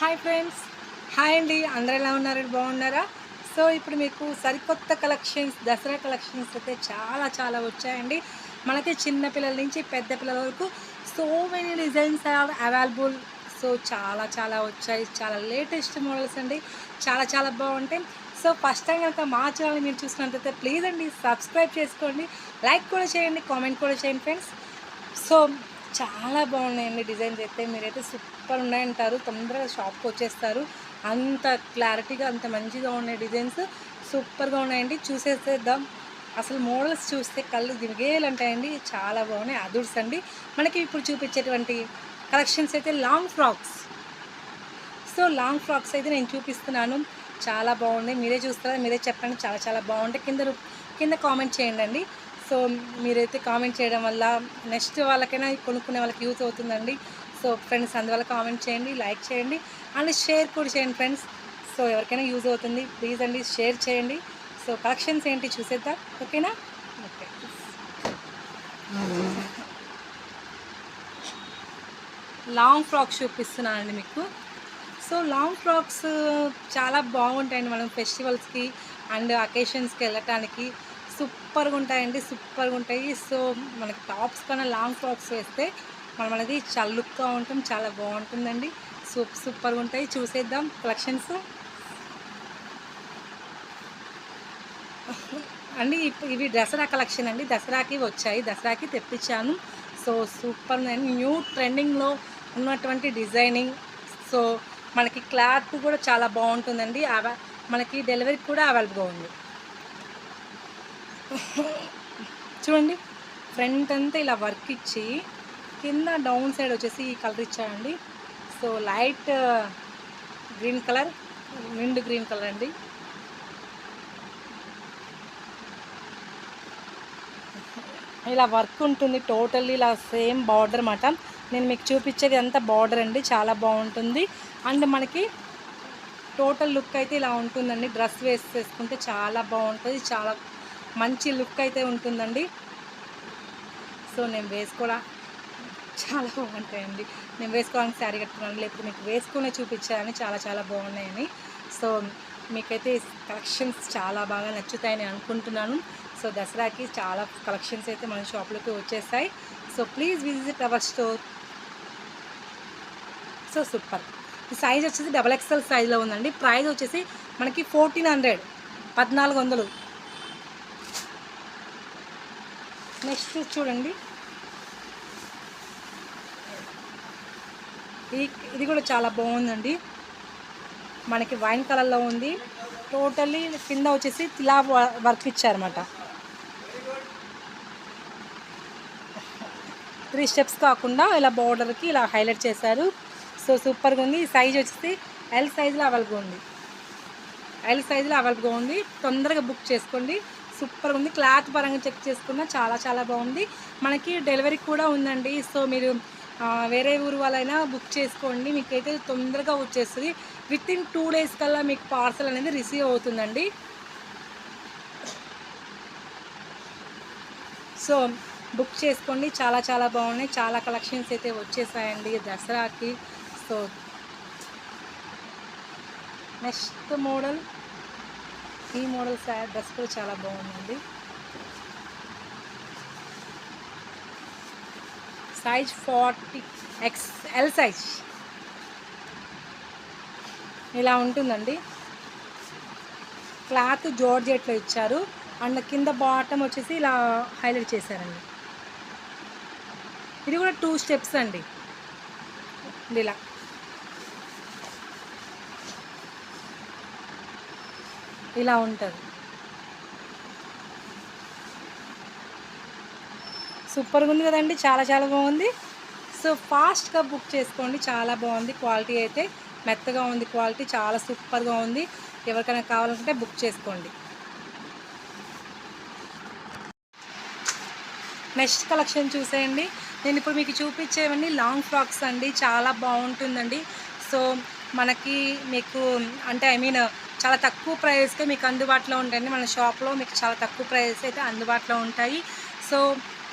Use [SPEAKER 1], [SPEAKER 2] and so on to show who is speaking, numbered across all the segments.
[SPEAKER 1] Hi friends hi అండి. అందరు ఎలా ఉన్నారు? బాగున్నారా? సో ఇప్పుడు మీకు సరికొత్త కలెక్షన్స్ దసరా కలెక్షన్స్ అయితే చాలా చాలా వచ్చాయండి. మనకి చిన్నపిల్లల నుంచి పెద్ద పిల్లల వరకు so many designs are available so చాలా చాలా వచ్చాయి. చాలా లేటెస్ట్ మోడల్స్ అండి. చాలా చాలా బాగుంటాయి. సో ఫస్ట్ టైం కనుక మా ఛానల్ మీరు చూసినట్లయితే ప్లీజ్ అండి సబ్స్క్రైబ్ చేసుకోండి. లైక్ కూడా చేయండి కామెంట్ కూడా చేయండి ఫ్రెండ్స్ సో చాలా బాగున్నాయండి డిజైన్స్ అయితే. మీరైతే సూపర్ ఉన్నాయంటారు. తొందరగా షాప్కి వచ్చేస్తారు. అంత క్లారిటీగా అంత మంచిగా ఉన్నాయి డిజైన్స్ సూపర్గా ఉన్నాయండి. చూసేసేద్దాం. అసలు మోడల్స్ చూస్తే కళ్ళు దిగేలంటాయండి. చాలా బాగున్నాయి. అదుర్స్ అండి. మనకి ఇప్పుడు చూపించేటువంటి కలెక్షన్స్ అయితే long frocks. So long frocks అయితే నేను చూపిస్తున్నాను. చాలా బాగున్నాయి. మీరే చూస్తారా? మీరే చెప్పండి. చాలా చాలా బాగుంటాయి. కింద కింద కామెంట్ చేయండి అండి సో మీరైతే కామెంట్ చేయడం వల్ల నెక్స్ట్ వాళ్ళకైనా కొనుక్కునే వాళ్ళకి యూజ్ అవుతుందండి. సో ఫ్రెండ్స్ అందువల్ల కామెంట్ చేయండి లైక్ చేయండి అండ్ షేర్ కూడా చేయండి ఫ్రెండ్స్. సో ఎవరికైనా యూజ్ అవుతుంది ప్లీజ్ అండి షేర్ చేయండి. సో కలెక్షన్స్ ఏంటి చూసేద్దాం ఓకేనా? ఓకే. లాంగ్ ఫ్రాక్స్ చూపిస్తున్నానండి మీకు. సో లాంగ్ ఫ్రాక్స్ చాలా బాగుంటాయండి మనం ఫెస్టివల్స్కి అండ్ అకేషన్స్కి వెళ్ళటానికి. సూపర్గా ఉంటాయండి సూపర్గా ఉంటాయి సో మనకి టాప్స్ కన్నా లాంగ్ ఫ్రాక్స్ వేస్తే మనం అనేది చాలా లుక్గా ఉంటాం చాలా బాగుంటుందండి. సూప్ సూపర్గా ఉంటాయి చూసేద్దాం కలెక్షన్స్. అండి ఇప్- ఇవి దసరా కలెక్షన్ అండి. దసరాకి వచ్చాయి. దసరాకి తెప్పించాను. సో సూపర్ న్యూ ట్రెండింగ్లో ఉన్నటువంటి డిజైనింగ్. సో మనకి క్లాత్ కూడా చాలా బాగుంటుందండి. అవ మనకి డెలివరీ కూడా అవైలబుల్గా ఉంది. చూడండి ఫ్రంట్ అంతా ఇలా వర్క్ ఇచ్చి కింద డౌన్ సైడ్ వచ్చేసి ఈ కలర్ ఇచ్చాడండి సో లైట్ గ్రీన్ కలర్ నిండు గ్రీన్ కలర్ అండి. ఇలా వర్క్ ఉంటుంది టోటల్లీ ఇలా సేమ్ బార్డర్ అన్నమాట నేను మీకు చూపించేది అంతా బార్డర్ అండి చాలా బాగుంటుంది. అండ్ మనకి టోటల్ లుక్ అయితే ఇలా ఉంటుందండి డ్రెస్ వేసేసుకుంటే చాలా బాగుంటుంది చాలా మంచి లుక్ అయితే ఉంటుందండి. సో నేను వేసుకోవడా చాలా బాగుంటాయండి. నేను వేసుకోవడానికి శారీ కట్టుకున్నాను. లేకపోతే మీకు వేసుకునే చూపించాలని చాలా చాలా బాగున్నాయని. సో మీకైతే కలెక్షన్స్ చాలా బాగా నచ్చుతాయని అనుకుంటున్నాను. సో దసరాకి చాలా కలెక్షన్స్ అయితే మన షాప్లోకి వచ్చేస్తాయి so please visit our store. So super. ఈ సైజ్ వచ్చేసి డబల్ ఎక్స్ఎల్ సైజ్లో ఉందండి. ప్రైస్ వచ్చేసి మనకి ఫోర్టీన్ హండ్రెడ్. పద్నాలుగు వందలు. నెక్స్ట్ చూడండి. ఈ ఇది కూడా చాలా బాగుందండి. మనకి వైన్ కలర్లో ఉంది. టోటల్లీ కింద వచ్చేసి తిలా వ- వర్క్ ఇచ్చారన్నమాట. త్రీ స్టెప్స్ కాకుండా ఇలా బార్డర్కి ఇలా హైలైట్ చేశారు. సో సూపర్గా ఉంది. ఈ సైజ్ వచ్చేసి ఎల్ సైజులో అవైలబుల్ ఉంది. ఎల్ సైజులో అవైలబుల్గా ఉంది. తొందరగా బుక్ చేసుకోండి. సూపర్గా ఉంది. క్లాత్ పరంగా చెక్ చేసుకున్నా చాలా చాలా బాగుంది. మనకి డెలివరీ కూడా ఉందండి. సో మీరు వేరే ఊరు వాళ్ళైనా బుక్ చేసుకోండి. మీకైతే తొందరగా వచ్చేస్తుంది. విత్ ఇన్ టూ డేస్ కల్లా మీకు పార్సల్ అనేది రిసీవ్ అవుతుందండి. సో బుక్ చేసుకోండి. చాలా చాలా బాగున్నాయి. చాలా కలెక్షన్స్ అయితే వచ్చేసాయండి దసరాకి. సో నెక్స్ట్ మోడల్ ఈ మోడల్ డ్రెస్ కూడా చాలా బాగుందండి. Size forty X L size. ఇలా ఉంటుందండి. క్లాత్ జోర్జెట్లో ఇచ్చారు. అండ్ కింద బాటమ్ వచ్చేసి ఇలా హైలైట్ చేశారండి. ఇది కూడా టూ స్టెప్స్ అండి. ఇలా. ఇలా ఉంటుంది. సూపర్గా ఉంది కదండి చాలా చాలా బాగుంది. సో ఫాస్ట్గా బుక్ చేసుకోండి చాలా బాగుంది క్వాలిటీ అయితే. మెత్తగా ఉంది క్వాలిటీ చాలా సూపర్గా ఉంది. ఎవరికైనా కావాలనుకుంటే బుక్ చేసుకోండి. నెక్స్ట్ కలెక్షన్ చూసేయండి. నేను ఇప్పుడు మీకు చూపించేవన్నీ లాంగ్ ఫ్రాక్స్ అండి చాలా బాగుంటుందండి. సో మనకి మీకు అంటే ఐ మీన్ చాలా తక్కువ ప్రైస్కే మీకు అందుబాటులో ఉంటాయండి. మన షాప్లో మీకు చాలా తక్కువ ప్రైస్ అయితే అందుబాటులో ఉంటాయి. సో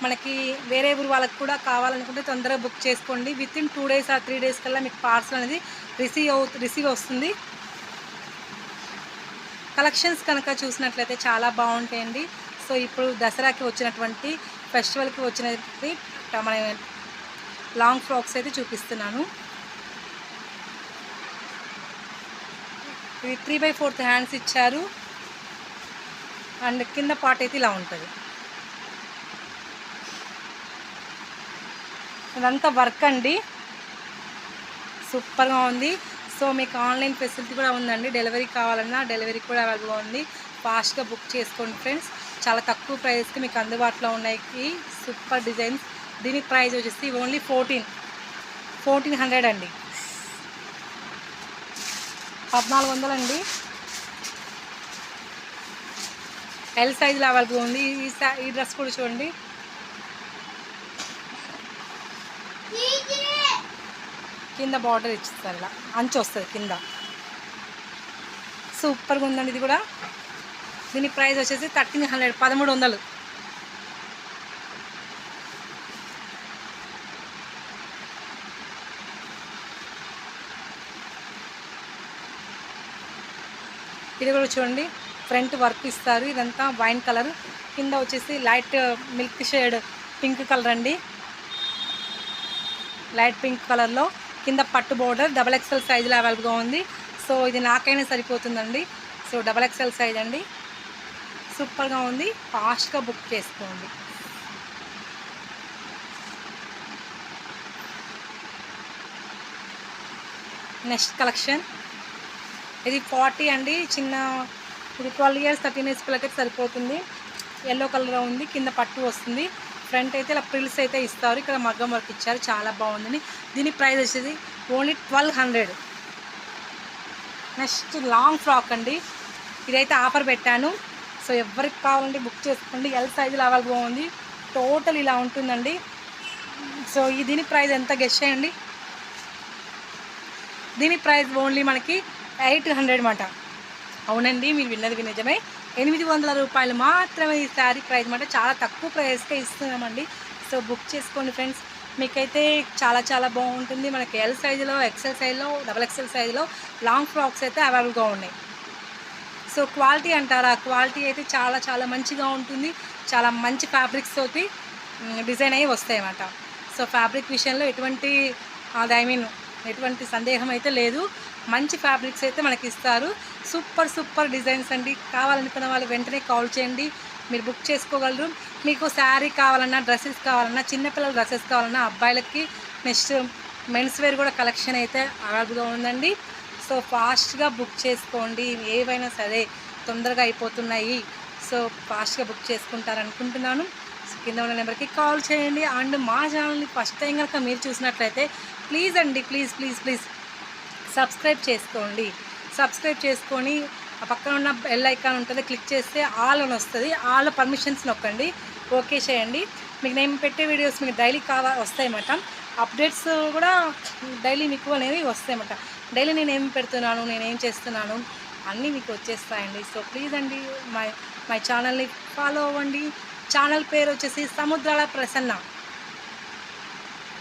[SPEAKER 1] మనకి వేరే ఊరు వాళ్ళకి కూడా కావాలనుకుంటే తొందరగా బుక్ చేసుకోండి. విత్ ఇన్ టూ డేస్ ఆ త్రీ డేస్ కల్లా మీకు పార్సల్ అనేది రిసీవ్ అవు రిసీవ్ వస్తుంది. కలెక్షన్స్ కనుక చూసినట్లయితే చాలా బాగుంటాయండి. సో ఇప్పుడు దసరాకి వచ్చినటువంటి ఫెస్టివల్కి వచ్చినటువంటి మన లాంగ్ ఫ్రాక్స్ అయితే చూపిస్తున్నాను. ఇది త్రీ బై ఫోర్త్ హ్యాండ్స్ ఇచ్చారు. అండ్ కింద పార్ట్ అయితే ఇలా ఉంటుంది. ఇదంతా వర్క్ అండి. సూపర్గా ఉంది. సో మీకు ఆన్లైన్ ఫెసిలిటీ కూడా ఉందండి. డెలివరీ కావాలన్నా డెలివరీ కూడా అవైలబుల్గా ఉంది. ఫాస్ట్గా బుక్ చేసుకోండి ఫ్రెండ్స్ చాలా తక్కువ ప్రైస్కి మీకు అందుబాటులో ఉన్నాయి సూపర్ డిజైన్స్ దీని ప్రైస్ వచ్చేసి ఓన్లీ ఫోర్టీన్ ఫోర్టీన్ హండ్రెడ్ అండి. పద్నాలుగు వందలండి. ఎల్ సైజులో అవైలబుల్ ఉంది. ఈ ఈ డ్రెస్ కూడా చూడండి. కింద బార్డర్ ఇచ్చిస్తారు ఇలా. అంచు వస్తుంది కింద. సూపర్గా ఉందండి ఇది కూడా. దీని ప్రైస్ వచ్చేసి థర్టీన్ హండ్రెడ్ పదమూడు వందలు. ఇది కూడా చూడండి. ఫ్రంట్ వర్క్ ఇస్తారు. ఇదంతా వైన్ కలర్. కింద వచ్చేసి light milk shade pink colour అండి. లైట్ పింక్ కలర్లో కింద పట్టు బోర్డర్ డబల్ ఎక్స్ఎల్ సైజులో అవైలబుల్గా ఉంది. సో ఇది నాకైనా సరిపోతుందండి. సో డబల్ ఎక్స్ఎల్ సైజ్ అండి. సూపర్గా ఉంది. ఫాస్ట్గా బుక్ చేసుకోండి. Next collection. ఇది ఫార్టీ అండి చిన్న ఇది ట్వెల్వ్ ఇయర్స్ థర్టీన్ ఇయర్స్ పిల్లకైతే సరిపోతుంది. ఎల్లో కలర్ ఉంది కింద పట్టు వస్తుంది. ఫ్రంట్ అయితే ఇలా ప్రిల్స్ అయితే ఇస్తారు. ఇక్కడ మగ్గం వర్క్ ఇచ్చారు చాలా బాగుందని దీని ప్రైస్ వచ్చేది only twelve hundred next long frock అండి. ఇదైతే ఆఫర్ పెట్టాను. సో ఎవరికి కావాలంటే బుక్ చేసుకోండి. ఎల్ సైజులు అవైలబుల్ ఉంది. టోటల్ ఇలా ఉంటుందండి. సో ఈ దీని ప్రైస్ ఎంత గెస్ట్ చేయండి? దీని ప్రైస్ ఓన్లీ మనకి ఎయిట్ హండ్రెడ్ మాట. అవునండి మీరు విన్నది నిజమే. ఎనిమిది వందల రూపాయలు మాత్రమే ఈ శారీ ప్రైస్ మాట. చాలా తక్కువ ప్రైస్కే ఇస్తున్నామండి. సో బుక్ చేసుకోండి ఫ్రెండ్స్. మీకైతే చాలా చాలా బాగుంటుంది. మనకి ఎల్ సైజులో ఎక్సెల్ సైజులో డబల్ ఎక్సెల్ సైజులో లాంగ్ ఫ్రాక్స్ అయితే అవైలబుల్గా ఉన్నాయి. సో క్వాలిటీ అంటారా? క్వాలిటీ అయితే చాలా చాలా మంచిగా ఉంటుంది. చాలా మంచి ఫ్యాబ్రిక్స్ తోటి డిజైన్ అయ్యి వస్తాయన్నమాట సో ఫ్యాబ్రిక్ విషయంలో ఎటువంటి అది ఐ మీన్ ఎటువంటి సందేహం అయితే లేదు. మంచి ఫ్యాబ్రిక్స్ అయితే మనకి ఇస్తారు సూపర్ సూపర్ డిజైన్స్ అండి. కావాలనుకున్న వాళ్ళు వెంటనే కాల్ చేయండి. మీరు బుక్ చేసుకోగలరు. మీకు శారీ కావాలన్నా డ్రెస్సెస్ కావాలన్నా చిన్నపిల్లల డ్రెస్సెస్ కావాలన్నా అబ్బాయిలకి నెక్స్ట్ మెన్స్ వేర్ కూడా కలెక్షన్ అయితే అవైలబుల్గా ఉందండి. సో ఫాస్ట్గా బుక్ చేసుకోండి. ఏవైనా సరే తొందరగా అయిపోతున్నాయి. సో ఫాస్ట్గా బుక్ చేసుకుంటారనుకుంటున్నాను. కింద ఉన్న నెంబర్కి కాల్ చేయండి. అండ్ మా ఛానల్ని ఫస్ట్ టైం కనుక మీరు చూసినట్లయితే ప్లీజ్ అండి ప్లీజ్ ప్లీజ్ ప్లీజ్ సబ్స్క్రైబ్ చేసుకోండి. సబ్స్క్రైబ్ చేసుకొని ఆ పక్కన ఉన్న బెల్ ఐకాన్ ఉంటుంది క్లిక్ చేస్తే ఆల్ అని వస్తుంది. ఆల్ పర్మిషన్స్ నొక్కండి. ఓకే చేయండి. మీకు నేను పెట్టే వీడియోస్ మీకు డైలీ కావా వస్తాయన్నమాట. అప్డేట్స్ కూడా డైలీ మీకు అనేవి వస్తాయన్నమాట. డైలీ నేను ఏం పెడుతున్నాను నేను ఏం చేస్తున్నాను అన్నీ మీకు వచ్చేస్తాయండి. సో ప్లీజ్ అండి మై మై ఛానల్ని ఫాలో అవ్వండి. ఛానల్ పేరు వచ్చేసి సముద్రాల ప్రసన్న.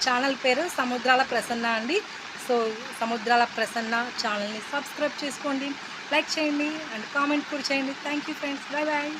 [SPEAKER 1] ఛానల్ పేరు సముద్రాల ప్రసన్న అండి. సో సముద్రాల ప్రసన్న ఛానల్ని సబ్స్క్రైబ్ చేసుకోండి. లైక్ చేయండి అండ్ కామెంట్ కూడా చేయండి. Thank you friends bye bye